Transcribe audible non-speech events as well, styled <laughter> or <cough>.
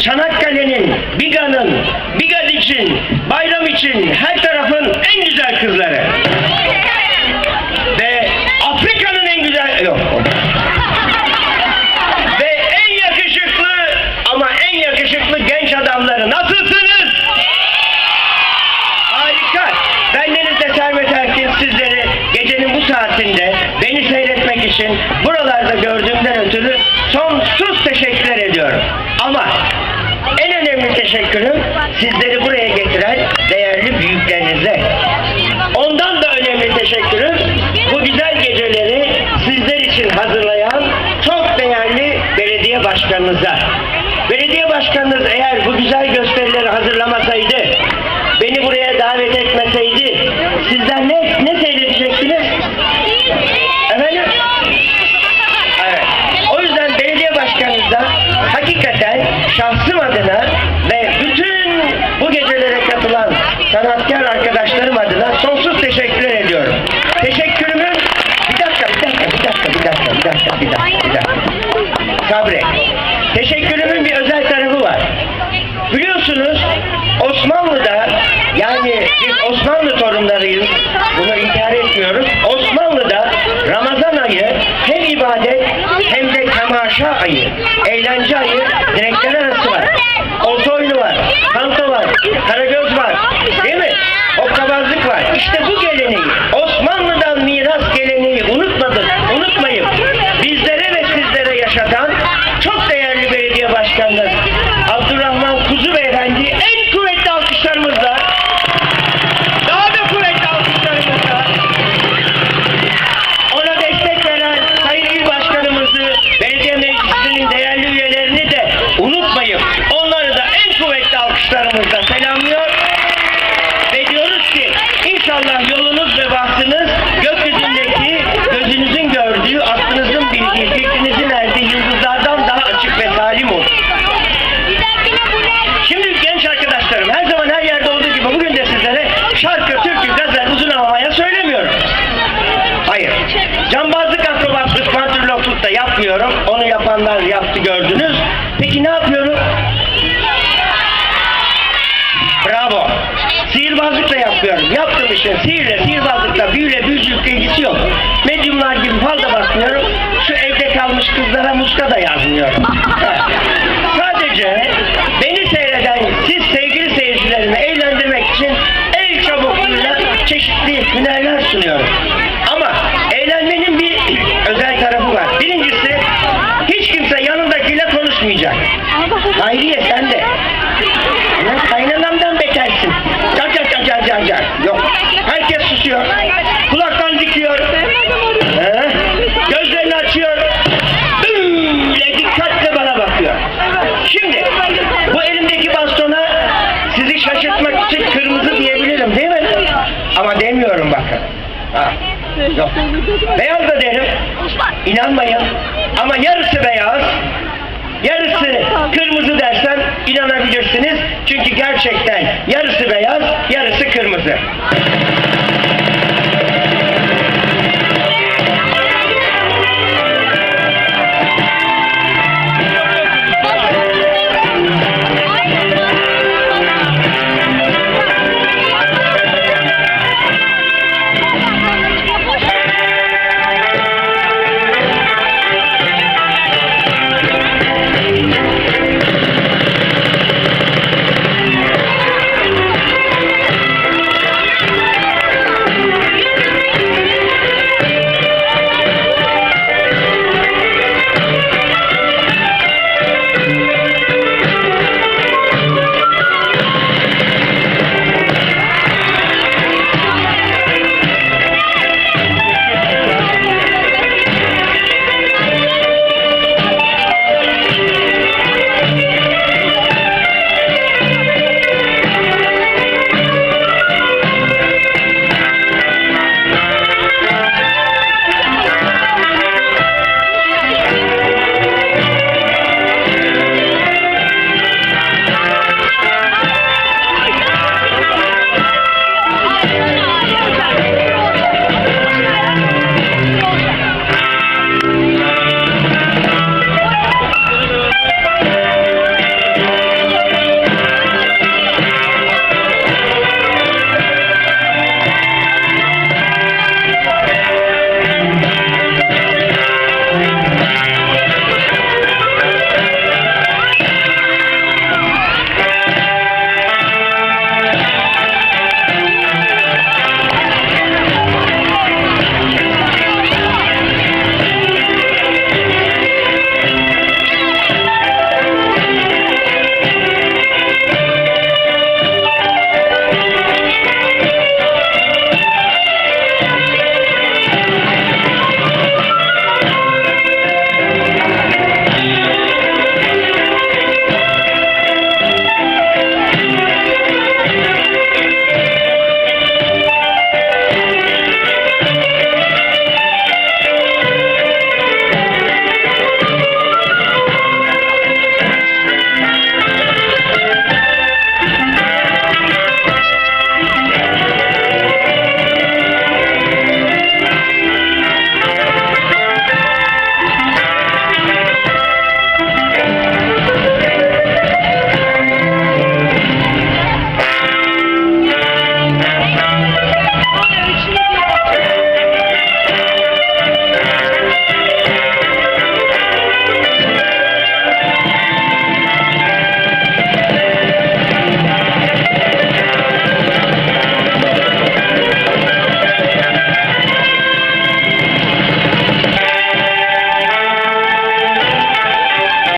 Çanakkale'nin, Biga'nın, Bigad için, bayram için her tarafın en güzel kızları. Ve Afrika'nın en güzel... Yok. Ve en yakışıklı ama en yakışıklı genç adamları. Nasılsınız? Harika. Bendenizde Servet Erkin sizleri gecenin bu saatinde beni seyretmek için buralarda gördüğümden ötürü sonsuz teşekkür ediyorum. Ama önemli teşekkürüm sizleri buraya getiren değerli büyüklerinize. Ondan da önemli teşekkürüm bu güzel geceleri sizler için hazırlayan çok değerli belediye başkanınıza. Belediye başkanınız eğer bu güzel gösterileri hazırlamasaydı, sanatkar arkadaşlarım adına sonsuz teşekkür ediyorum. Teşekkürümün bir dakika, bir dakika, bir dakika, bir dakika, bir dakika, bir dakika, bir dakika. Sabret. Teşekkürümün bir özel tarafı var. Biliyorsunuz Osmanlı'da yani biz Osmanlı torunlarıyız. Bunu inkar etmiyoruz. Osmanlı'da Ramazan ayı hem ibadet hem de temaşa ayı, eğlence ayı direkler arası var. Olta oyunu var, kanto var, karagöz var. Değil mi? Hokkabazlık var. İşte bu geleneği, Osmanlı'dan miras geleneği unutmadık, unutmayıp Onu yapanlar yaptı gördünüz. Peki ne yapıyorum? Bravo. Sihirbazlık da yapıyorum. Yaptım işte. Sihirle, sihirbazlıkla, büyüyle, büyücülükle ilgisi yok. Medyumlar gibi fazla bakmıyorum. Şu evde kalmış kızlara muska da yazmıyorum. <laughs> Hayriye sen de. Ulan kaynanamdan betersin. Car car car car car car. Yok. Herkes susuyor. Kulaktan dikiyor. He? Gözlerini açıyor. Böyle dikkatle bana bakıyor. Şimdi bu elimdeki bastona sizi şaşırtmak için kırmızı diyebilirim değil mi? Ama demiyorum bakın. Ha. Yok. Beyaz da derim. İnanmayın. Ama yarısı beyaz, Yarısı kırmızı dersen inanabilirsiniz. Çünkü gerçekten yarısı beyaz, yarısı kırmızı.